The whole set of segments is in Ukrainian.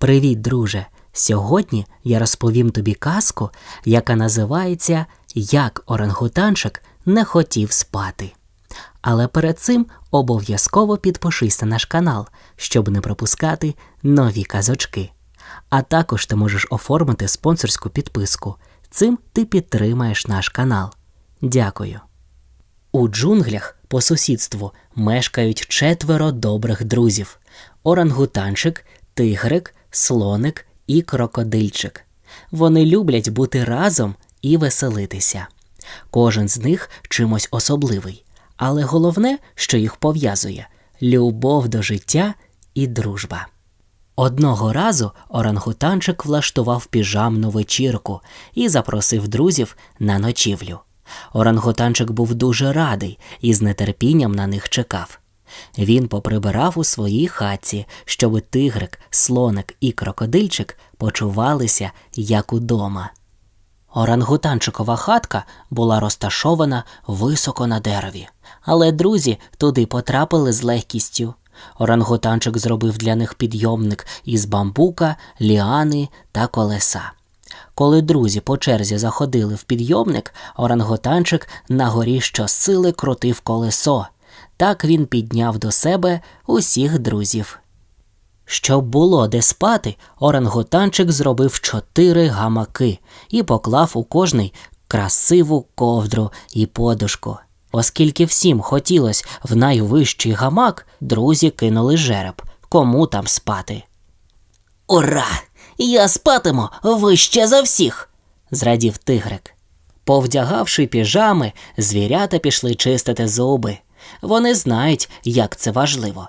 Привіт, друже! Сьогодні я розповім тобі казку, яка називається Як орангутанчик не хотів спати. Але перед цим обов'язково підпишись на наш канал, щоб не пропускати нові казочки. А також ти можеш оформити спонсорську підписку. Цим ти підтримаєш наш канал. Дякую. У джунглях по сусідству мешкають четверо добрих друзів: орангутанчик, тигрик, слоник і крокодильчик. Вони люблять бути разом і веселитися. Кожен з них чимось особливий, але головне, що їх пов'язує любов до життя і дружба. Одного разу орангутанчик влаштував піжамну вечірку і запросив друзів на ночівлю. Орангутанчик був дуже радий і з нетерпінням на них чекав. Він поприбирав у своїй хатці, щоб тигрик, слоник і крокодильчик почувалися як удома. Орангутанчикова хатка була розташована високо на дереві, але друзі туди потрапили з легкістю. Орангутанчик зробив для них підйомник із бамбука, ліани та колеса. Коли друзі по черзі заходили в підйомник, орангутанчик на горі щосили крутив колесо. Так він підняв до себе усіх друзів. Щоб було де спати, орангутанчик зробив чотири гамаки і поклав у кожний красиву ковдру і подушку. Оскільки всім хотілось в найвищий гамак, друзі кинули жереб, кому там спати. Ура! Я спатиму вище за всіх, зрадів тигрик. Повдягавши піжами, звірята пішли чистити зуби. Вони знають, як це важливо.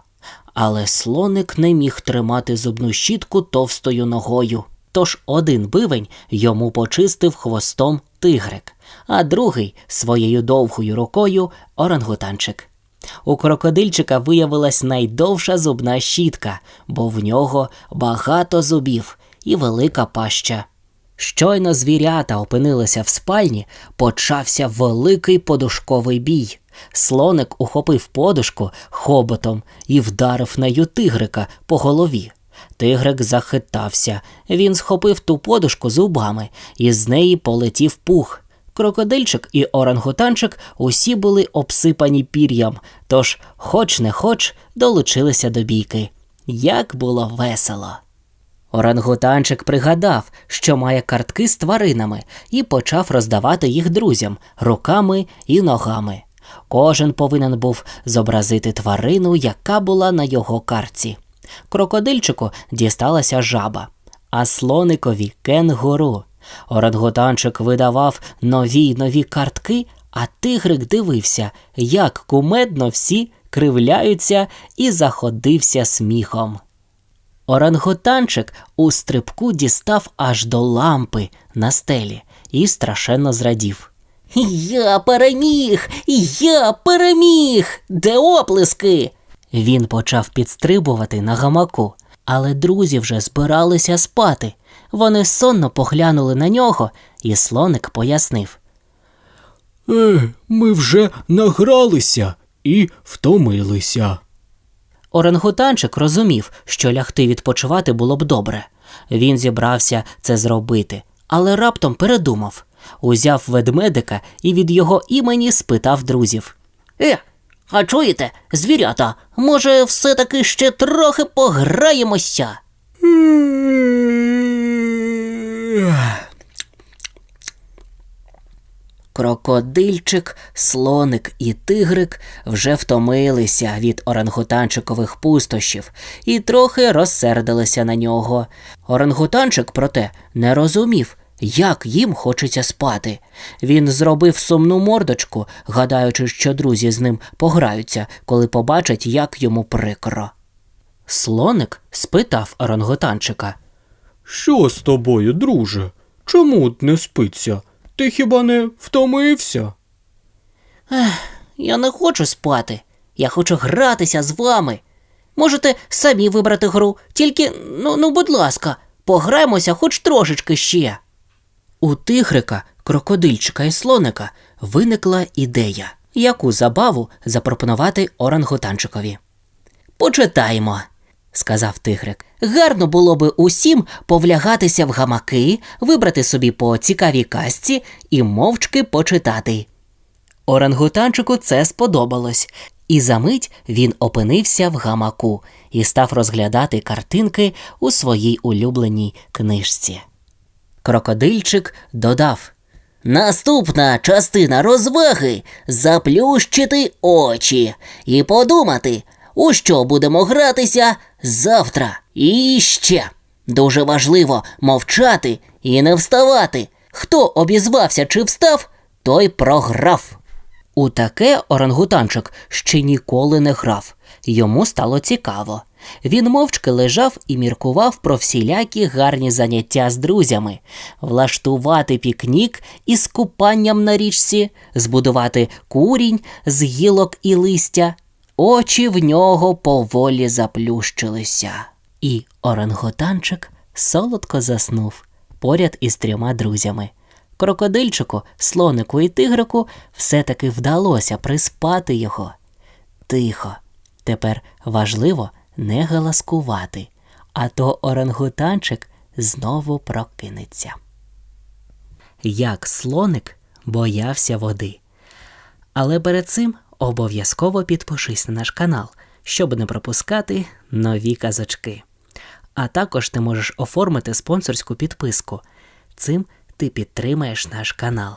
Але слоник не міг тримати зубну щітку товстою ногою. Тож один бивень йому почистив хвостом тигрик, а другий своєю довгою рукою орангутанчик. У крокодильчика виявилась найдовша зубна щітка, бо в нього багато зубів і велика паща. Щойно звірята опинилися в спальні, почався великий подушковий бій. Слоник ухопив подушку хоботом і вдарив нею тигрика по голові. Тигрик захитався. Він схопив ту подушку зубами, і з неї полетів пух. Крокодильчик і орангутанчик усі були обсипані пір'ям, тож, хоч не хоч, долучилися до бійки. Як було весело. Орангутанчик пригадав, що має картки з тваринами, і почав роздавати їх друзям руками і ногами. Кожен повинен був зобразити тварину, яка була на його картці. Крокодильчику дісталася жаба, а слоникові кенгуру. Орангутанчик видавав нові й нові картки, а тигрик дивився, як кумедно всі кривляються і заходився сміхом. Орангутанчик у стрибку дістав аж до лампи на стелі і страшенно зрадів. Я переміг! Я переміг! Де оплески? Він почав підстрибувати на гамаку, але друзі вже збиралися спати. Вони сонно поглянули на нього, і слоник пояснив. Е, ми вже награлися і втомилися. Орангутанчик розумів, що лягти відпочивати було б добре. Він зібрався це зробити, але раптом передумав. Узяв ведмедика і від його імені спитав друзів. Е, а чуєте, звірята, може, все-таки ще трохи пограємося? Крокодильчик, слоник і тигрик вже втомилися від орангутанчикових пустощів і трохи розсердилися на нього. Орангутанчик, проте, не розумів, як їм хочеться спати. Він зробив сумну мордочку, гадаючи, що друзі з ним пограються, коли побачать, як йому прикро. Слоник спитав орангутанчика. Що з тобою, друже? Чому не спиться? Ти хіба не втомився? Я не хочу спати. Я хочу гратися з вами. Можете самі вибрати гру, тільки, ну, ну, будь ласка, пограємося хоч трошечки ще. У тигрика, крокодильчика і слоника виникла ідея, яку забаву запропонувати орангутанчикові. Почитаємо, сказав тигрик. Гарно було би усім повлягатися в гамаки, вибрати собі по цікавій казці і мовчки почитати. Орангутанчику це сподобалось, і за мить він опинився в гамаку і став розглядати картинки у своїй улюбленій книжці. Крокодильчик додав Наступна частина розваги заплющити очі і подумати, у що будемо гратися завтра. І ще дуже важливо мовчати і не вставати. Хто обізвався чи встав, той програв. У таке орангутанчик ще ніколи не грав. Йому стало цікаво. Він мовчки лежав і міркував про всілякі гарні заняття з друзями, влаштувати пікнік із купанням на річці, збудувати курінь з гілок і листя. Очі в нього поволі заплющилися. І орангутанчик солодко заснув поряд із трьома друзями. Крокодильчику, слонику і тигрику все-таки вдалося приспати його. Тихо. Тепер важливо не галаскувати, а то орангутанчик знову прокинеться. Як слоник боявся води. Але перед цим обов'язково підпишись на наш канал, щоб не пропускати нові казочки. А також ти можеш оформити спонсорську підписку. Цим ти підтримаєш наш канал.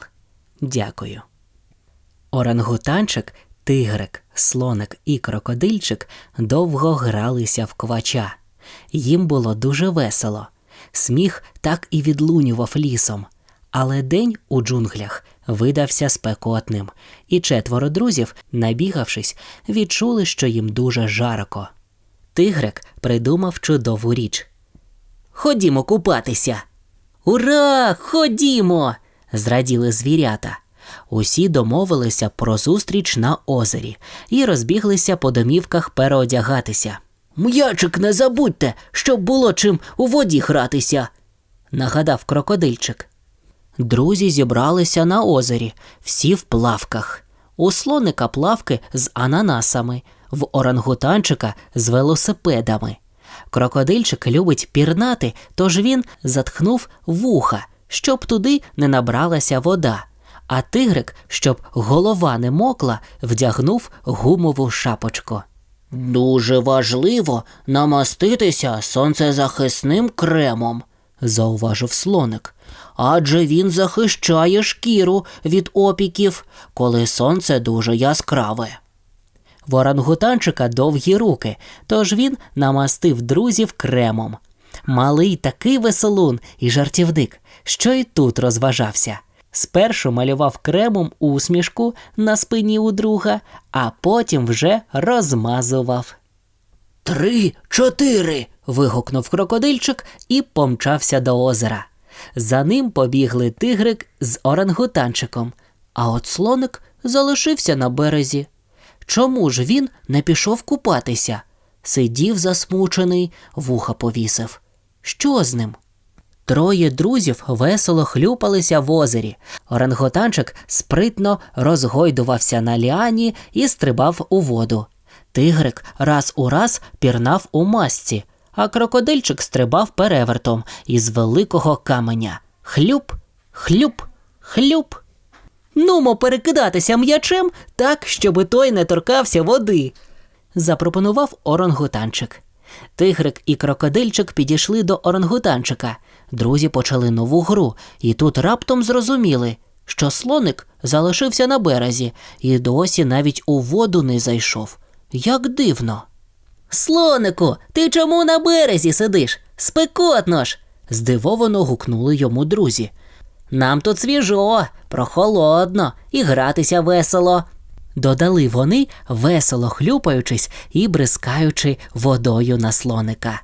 Дякую. Орангутанчик, тигрик, слоник і крокодильчик довго гралися в квача. Їм було дуже весело. Сміх так і відлунював лісом. Але день у джунглях видався спекотним, і четверо друзів, набігавшись, відчули, що їм дуже жарко. Тигрик придумав чудову річ. Ходімо купатися. Ура! Ходімо! зраділи звірята. Усі домовилися про зустріч на озері і розбіглися по домівках переодягатися. М'ячик не забудьте, щоб було чим у воді гратися, нагадав крокодильчик. Друзі зібралися на озері, всі в плавках. У слоника плавки з ананасами, в орангутанчика з велосипедами. Крокодильчик любить пірнати, тож він затхнув вуха, щоб туди не набралася вода. А тигрик, щоб голова не мокла, вдягнув гумову шапочку. Дуже важливо намаститися сонцезахисним кремом, зауважив слоник. Адже він захищає шкіру від опіків, коли сонце дуже яскраве. В орангутанчика довгі руки, тож він намастив друзів кремом. Малий такий веселун і жартівник, що й тут розважався. Спершу малював кремом усмішку на спині у друга, а потім вже розмазував. Три, чотири. вигукнув крокодильчик і помчався до озера. За ним побігли тигрик з орангутанчиком, а от слоник залишився на березі. Чому ж він не пішов купатися? Сидів засмучений, вуха повісив. Що з ним? Троє друзів весело хлюпалися в озері. Оранготанчик спритно розгойдувався на ліані і стрибав у воду. Тигрик раз у раз пірнав у масці, а крокодильчик стрибав перевертом із великого каменя. Хлюп, хлюп, хлюп. Нумо перекидатися м'ячем так, щоби той не торкався води, запропонував орангутанчик. Тигрик і крокодильчик підійшли до орангутанчика. Друзі почали нову гру, і тут раптом зрозуміли, що слоник залишився на березі і досі навіть у воду не зайшов. Як дивно. Слонику, ти чому на березі сидиш? Спекотно ж. здивовано гукнули йому друзі. Нам тут свіжо, прохолодно і гратися весело. Додали вони, весело хлюпаючись і бризкаючи водою на слоника.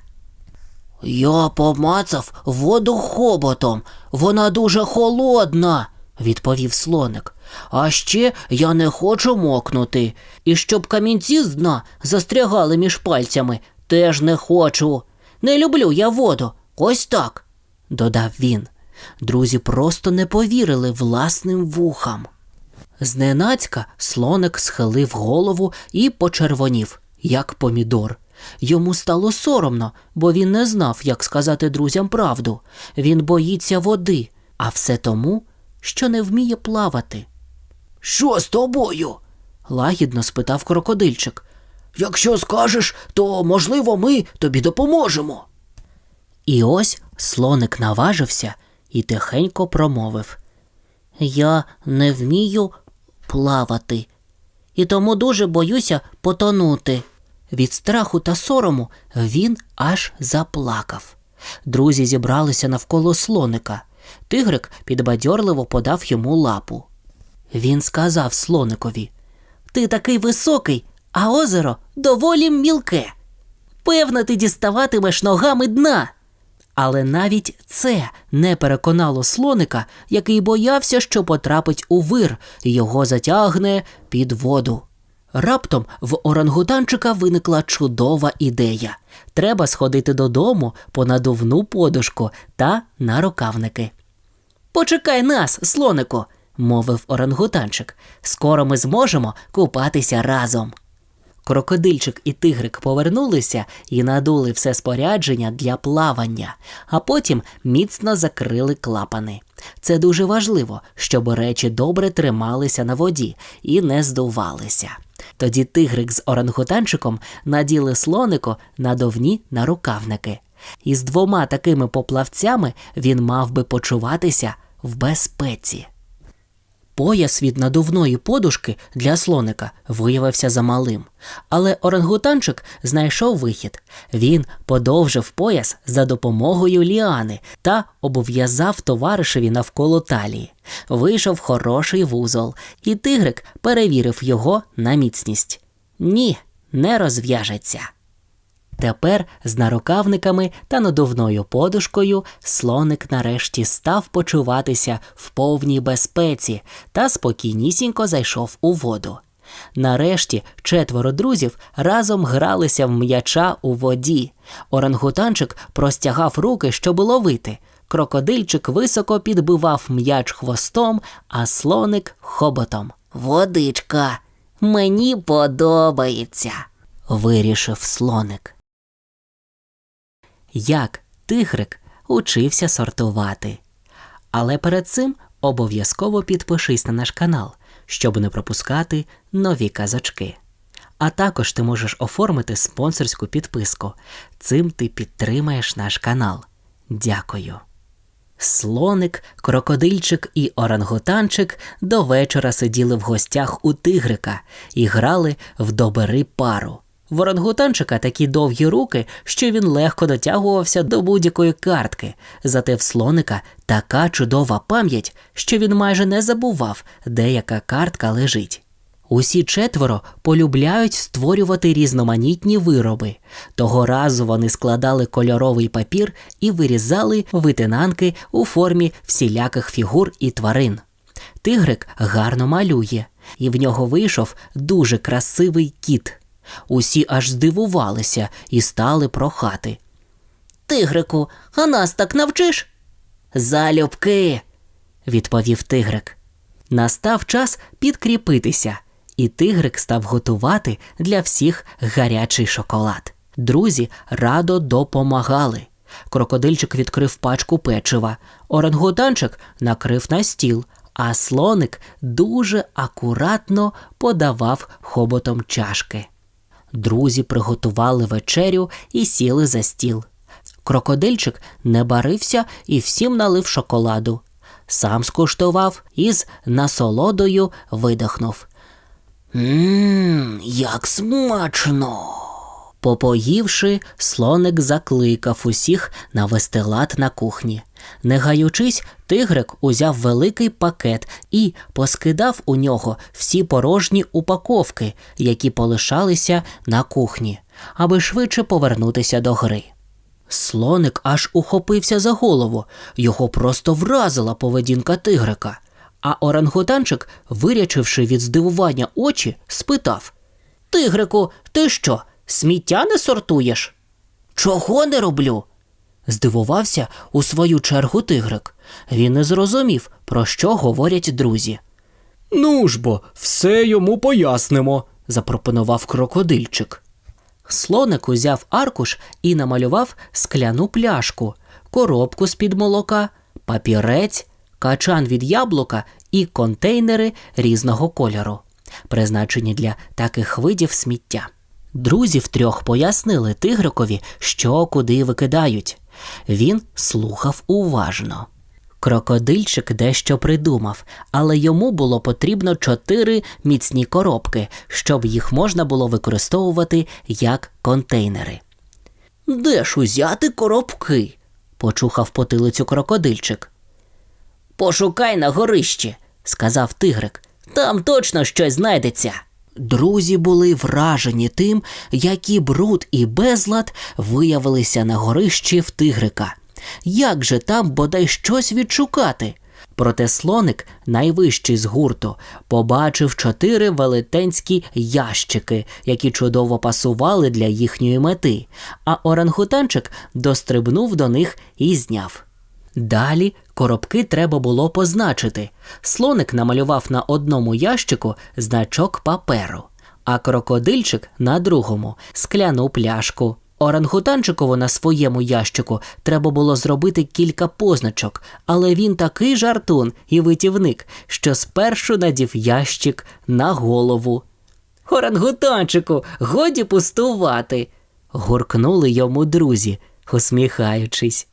Я помацав воду хоботом, вона дуже холодна, відповів слоник. А ще я не хочу мокнути. І щоб камінці з дна застрягали між пальцями, теж не хочу. Не люблю я воду, ось так, додав він. Друзі просто не повірили власним вухам. Зненацька слоник схилив голову і почервонів, як помідор. Йому стало соромно, бо він не знав, як сказати друзям правду. Він боїться води, а все тому, що не вміє плавати. Що з тобою? лагідно спитав крокодильчик. Якщо скажеш, то, можливо, ми тобі допоможемо. І ось слоник наважився і тихенько промовив Я не вмію плавати, і тому дуже боюся потонути. Від страху та сорому він аж заплакав. Друзі зібралися навколо слоника. Тигрик підбадьорливо подав йому лапу. Він сказав слоникові Ти такий високий, а озеро доволі мілке. Певно, ти діставатимеш ногами дна. Але навіть це не переконало слоника, який боявся, що потрапить у вир і його затягне під воду. Раптом в орангутанчика виникла чудова ідея. Треба сходити додому по надувну подушку та на рукавники. Почекай нас, слонику, мовив орангутанчик. Скоро ми зможемо купатися разом. Крокодильчик і тигрик повернулися і надули все спорядження для плавання, а потім міцно закрили клапани. Це дуже важливо, щоб речі добре трималися на воді і не здувалися. Тоді тигрик з орангутанчиком наділи слонику надовні на рукавники. І з двома такими поплавцями він мав би почуватися в безпеці. Пояс від надувної подушки для слоника виявився замалим, але орангутанчик знайшов вихід. Він подовжив пояс за допомогою ліани та обов'язав товаришеві навколо талії. Вийшов хороший вузол, і тигрик перевірив його на міцність. Ні, не розв'яжеться. Тепер з нарукавниками та надувною подушкою слоник нарешті став почуватися в повній безпеці та спокійнісінько зайшов у воду. Нарешті четверо друзів разом гралися в м'яча у воді. Орангутанчик простягав руки, щоб ловити. Крокодильчик високо підбивав м'яч хвостом, а слоник хоботом. Водичка, мені подобається, вирішив слоник як тигрик учився сортувати. Але перед цим обов'язково підпишись на наш канал, щоб не пропускати нові казочки. А також ти можеш оформити спонсорську підписку. Цим ти підтримаєш наш канал. Дякую. Слоник, крокодильчик і орангутанчик до вечора сиділи в гостях у тигрика і грали в добери пару. В орангутанчика такі довгі руки, що він легко дотягувався до будь-якої картки, зате в слоника така чудова пам'ять, що він майже не забував, де яка картка лежить. Усі четверо полюбляють створювати різноманітні вироби. Того разу вони складали кольоровий папір і вирізали витинанки у формі всіляких фігур і тварин. Тигрик гарно малює, і в нього вийшов дуже красивий кіт. Усі аж здивувалися і стали прохати. Тигрику, а нас так навчиш? Залюбки, відповів тигрик. Настав час підкріпитися, і тигрик став готувати для всіх гарячий шоколад. Друзі радо допомагали. Крокодильчик відкрив пачку печива, орангутанчик накрив на стіл, а слоник дуже акуратно подавав хоботом чашки. Друзі приготували вечерю і сіли за стіл. Крокодильчик не барився і всім налив шоколаду. Сам скуштував і з насолодою видихнув. Мм, як смачно. Попоївши, слоник закликав усіх навести лад на кухні. Не гаючись, тигрик узяв великий пакет і поскидав у нього всі порожні упаковки, які полишалися на кухні, аби швидше повернутися до гри. Слоник аж ухопився за голову, його просто вразила поведінка тигрика. А орангутанчик, вирячивши від здивування очі, спитав Тигрику, ти що, сміття не сортуєш? Чого не роблю? здивувався у свою чергу тигрик. Він не зрозумів, про що говорять друзі. Ну ж бо, все йому пояснимо. запропонував крокодильчик. Слоник узяв аркуш і намалював скляну пляшку, коробку з-під молока, папірець, качан від яблука і контейнери різного кольору, призначені для таких видів сміття. Друзі втрьох пояснили тигрикові, що куди викидають. Він слухав уважно. Крокодильчик дещо придумав, але йому було потрібно чотири міцні коробки, щоб їх можна було використовувати як контейнери. Де ж узяти коробки? почухав потилицю крокодильчик. Пошукай на горищі, сказав тигрик. Там точно щось знайдеться. Друзі були вражені тим, який бруд і безлад виявилися на горищі в тигрика. Як же там бодай щось відшукати? Проте слоник, найвищий з гурту, побачив чотири велетенські ящики, які чудово пасували для їхньої мети, а орангутанчик дострибнув до них і зняв. Далі коробки треба було позначити. Слоник намалював на одному ящику значок паперу, а крокодильчик на другому скляну пляшку. Орангутанчикову на своєму ящику треба було зробити кілька позначок, але він такий жартун і витівник, що спершу надів ящик на голову. Орангутанчику, годі пустувати. гуркнули йому друзі, усміхаючись.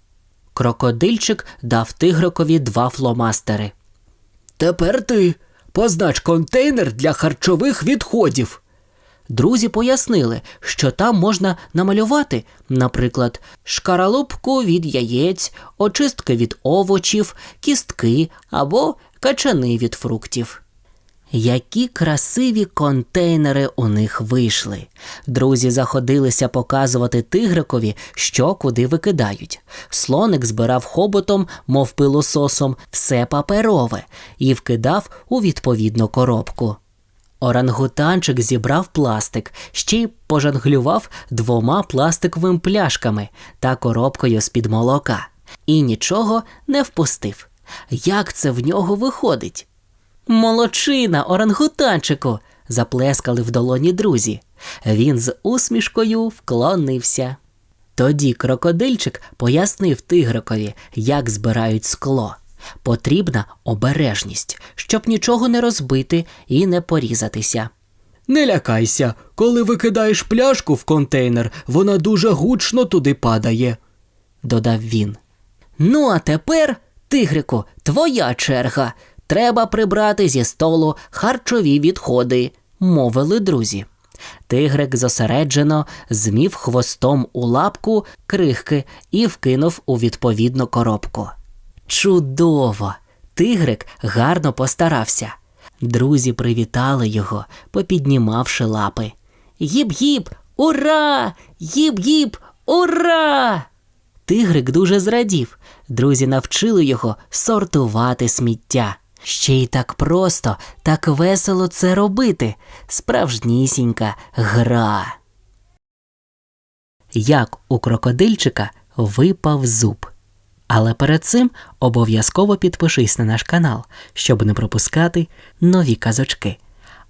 Крокодильчик дав тигрикові два фломастери. Тепер ти познач контейнер для харчових відходів. Друзі пояснили, що там можна намалювати, наприклад, шкаралупку від яєць, очистки від овочів, кістки або качани від фруктів. Які красиві контейнери у них вийшли. Друзі заходилися показувати тигрикові, що куди викидають. Слоник збирав хоботом, мов пилососом, все паперове і вкидав у відповідну коробку. Орангутанчик зібрав пластик, ще й пожонглював двома пластиковими пляшками та коробкою з-під молока. І нічого не впустив. Як це в нього виходить? Молодчина, орангутанчику. заплескали в долоні друзі. Він з усмішкою вклонився. Тоді крокодильчик пояснив тигрикові, як збирають скло. Потрібна обережність, щоб нічого не розбити і не порізатися. Не лякайся, коли викидаєш пляшку в контейнер, вона дуже гучно туди падає. додав він. Ну, а тепер, тигрику, твоя черга. Треба прибрати зі столу харчові відходи, мовили друзі. Тигрик зосереджено змів хвостом у лапку крихки і вкинув у відповідну коробку. Чудово! Тигрик гарно постарався. Друзі привітали його, попіднімавши лапи. Гіп-гіп! Ура! Гіп-гіп! Ура! Тигрик дуже зрадів. Друзі навчили його сортувати сміття. Ще й так просто, так весело це робити. Справжнісінька гра. Як у крокодильчика випав зуб. Але перед цим обов'язково підпишись на наш канал, щоб не пропускати нові казочки.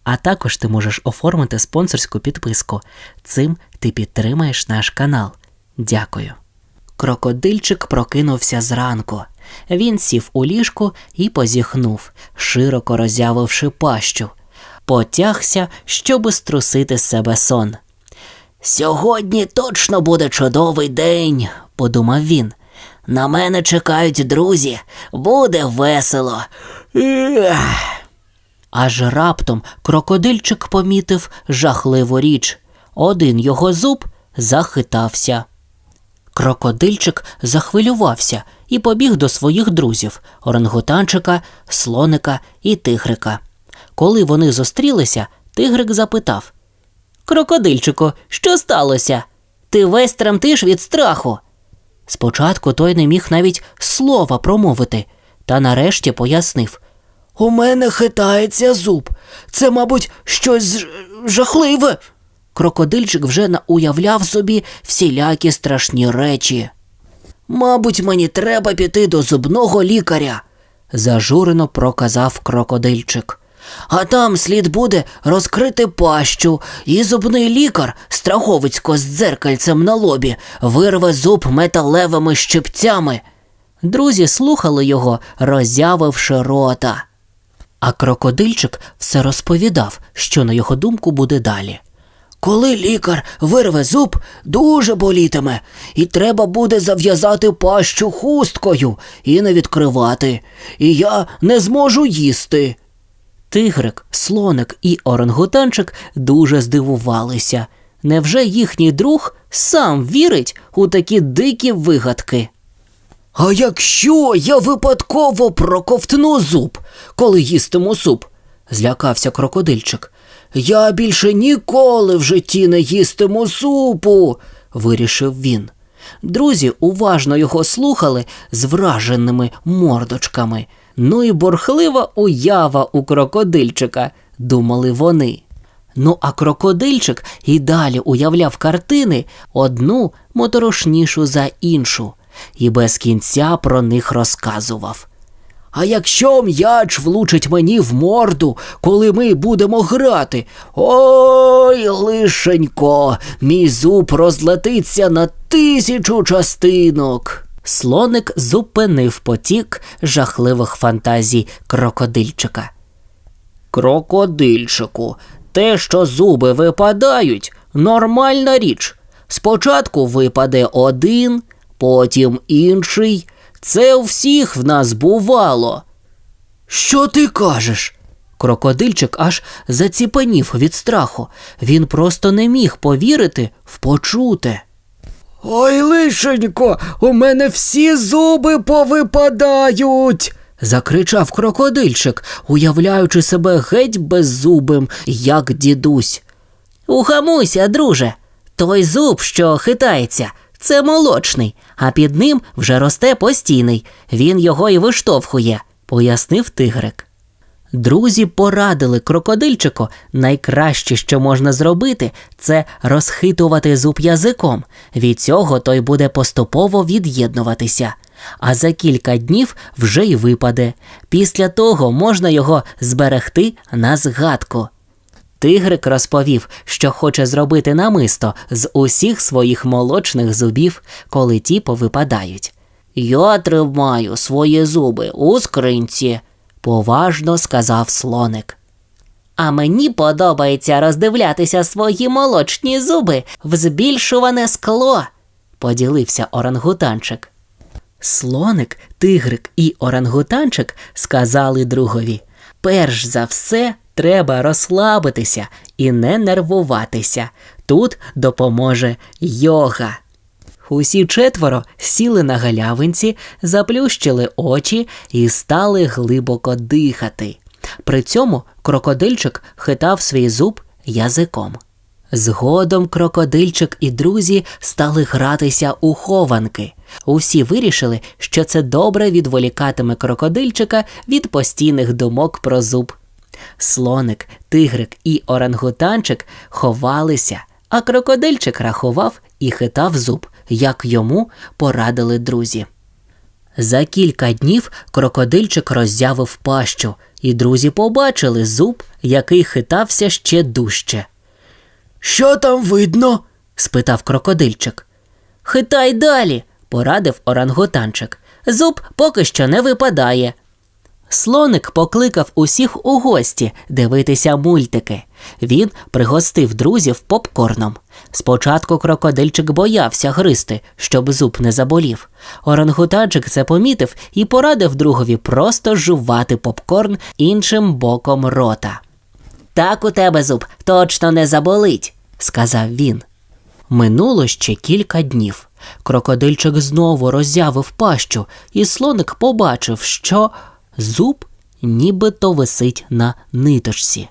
А також ти можеш оформити спонсорську підписку. Цим ти підтримаєш наш канал. Дякую. Крокодильчик прокинувся зранку. Він сів у ліжку і позіхнув, широко роззявивши пащу. Потягся, щоби струсити з себе сон. Сьогодні точно буде чудовий день, подумав він. На мене чекають друзі, буде весело. Аж раптом крокодильчик помітив жахливу річ. Один його зуб захитався. Крокодильчик захвилювався і побіг до своїх друзів орангутанчика, слоника і тигрика. Коли вони зустрілися, тигрик запитав Крокодильчику, що сталося? Ти весь тремтиш від страху. Спочатку той не міг навіть слова промовити, та нарешті пояснив У мене хитається зуб. Це, мабуть, щось жахливе. Крокодильчик вже уявляв собі всілякі страшні речі. Мабуть, мені треба піти до зубного лікаря, зажурено проказав крокодильчик. А там слід буде розкрити пащу, і зубний лікар страховицько з дзеркальцем на лобі вирве зуб металевими щипцями. Друзі слухали його, роззявивши рота. А крокодильчик все розповідав, що на його думку буде далі. Коли лікар вирве зуб, дуже болітиме, і треба буде зав'язати пащу хусткою і не відкривати. І я не зможу їсти. Тигрик, слоник і орангутанчик дуже здивувалися. Невже їхній друг сам вірить у такі дикі вигадки? А якщо я випадково проковтну зуб, коли їстиму суп? злякався крокодильчик. Я більше ніколи в житті не їстиму супу, вирішив він. Друзі уважно його слухали з враженими мордочками. Ну і борхлива уява у крокодильчика, думали вони. Ну, а крокодильчик і далі уявляв картини одну моторошнішу за іншу, і без кінця про них розказував. А якщо м'яч влучить мені в морду, коли ми будемо грати? Ой, лишенько, мій зуб розлетиться на тисячу частинок. Слоник зупинив потік жахливих фантазій крокодильчика. Крокодильчику, те, що зуби випадають, нормальна річ. Спочатку випаде один, потім інший. Це у всіх в нас бувало. Що ти кажеш? Крокодильчик аж заціпенів від страху. Він просто не міг повірити в почуте. Ой, лишенько, у мене всі зуби повипадають. Закричав крокодильчик, уявляючи себе геть беззубим, як дідусь. Ухамуйся, друже. Той зуб, що хитається, це молочний, а під ним вже росте постійний. Він його і виштовхує, пояснив тигрик. Друзі порадили крокодильчику найкраще, що можна зробити, це розхитувати зуб язиком. Від цього той буде поступово від'єднуватися. А за кілька днів вже й випаде. Після того можна його зберегти на згадку. Тигрик розповів, що хоче зробити намисто з усіх своїх молочних зубів, коли ті повипадають. Я тримаю свої зуби у скринці. поважно сказав слоник. А мені подобається роздивлятися свої молочні зуби в збільшуване скло, поділився орангутанчик. Слоник, тигрик і орангутанчик сказали другові: перш за все, треба розслабитися і не нервуватися. Тут допоможе йога. Усі четверо сіли на галявинці, заплющили очі і стали глибоко дихати. При цьому крокодильчик хитав свій зуб язиком. Згодом крокодильчик і друзі стали гратися у хованки. Усі вирішили, що це добре відволікатиме крокодильчика від постійних думок про зуб. Слоник, тигрик і орангутанчик ховалися, а крокодильчик рахував і хитав зуб, як йому порадили друзі. За кілька днів крокодильчик роззявив пащу, і друзі побачили зуб, який хитався ще дужче. Що там видно? спитав крокодильчик. Хитай далі, порадив орангутанчик. Зуб поки що не випадає. Слоник покликав усіх у гості дивитися мультики. Він пригостив друзів попкорном. Спочатку крокодильчик боявся гризти, щоб зуб не заболів. Орангутанчик це помітив і порадив другові просто жувати попкорн іншим боком рота. Так у тебе зуб точно не заболить, сказав він. Минуло ще кілька днів. Крокодильчик знову роззявив пащу, і слоник побачив, що зуб нібито висить на ниточці.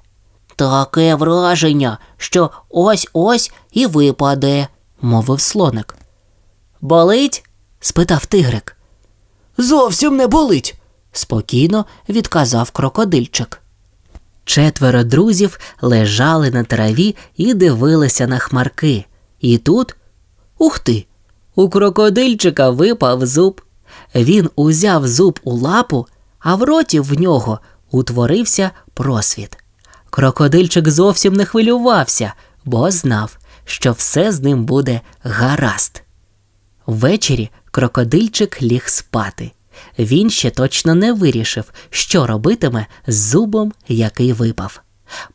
Таке враження, що ось ось і випаде, мовив слоник. Болить? спитав тигрик. Зовсім не болить. спокійно відказав крокодильчик. Четверо друзів лежали на траві і дивилися на хмарки. І тут, ух ти, у крокодильчика випав зуб. Він узяв зуб у лапу, а в роті в нього утворився просвіт. Крокодильчик зовсім не хвилювався, бо знав, що все з ним буде гаразд. Ввечері крокодильчик ліг спати. Він ще точно не вирішив, що робитиме з зубом, який випав.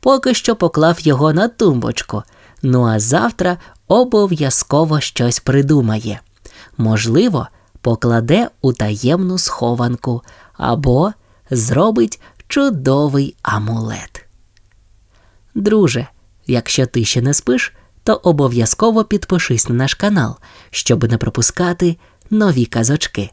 Поки що поклав його на тумбочку. Ну а завтра обов'язково щось придумає. Можливо, покладе у таємну схованку або зробить чудовий амулет. Друже, якщо ти ще не спиш, то обов'язково підпишись на наш канал, щоб не пропускати нові казочки.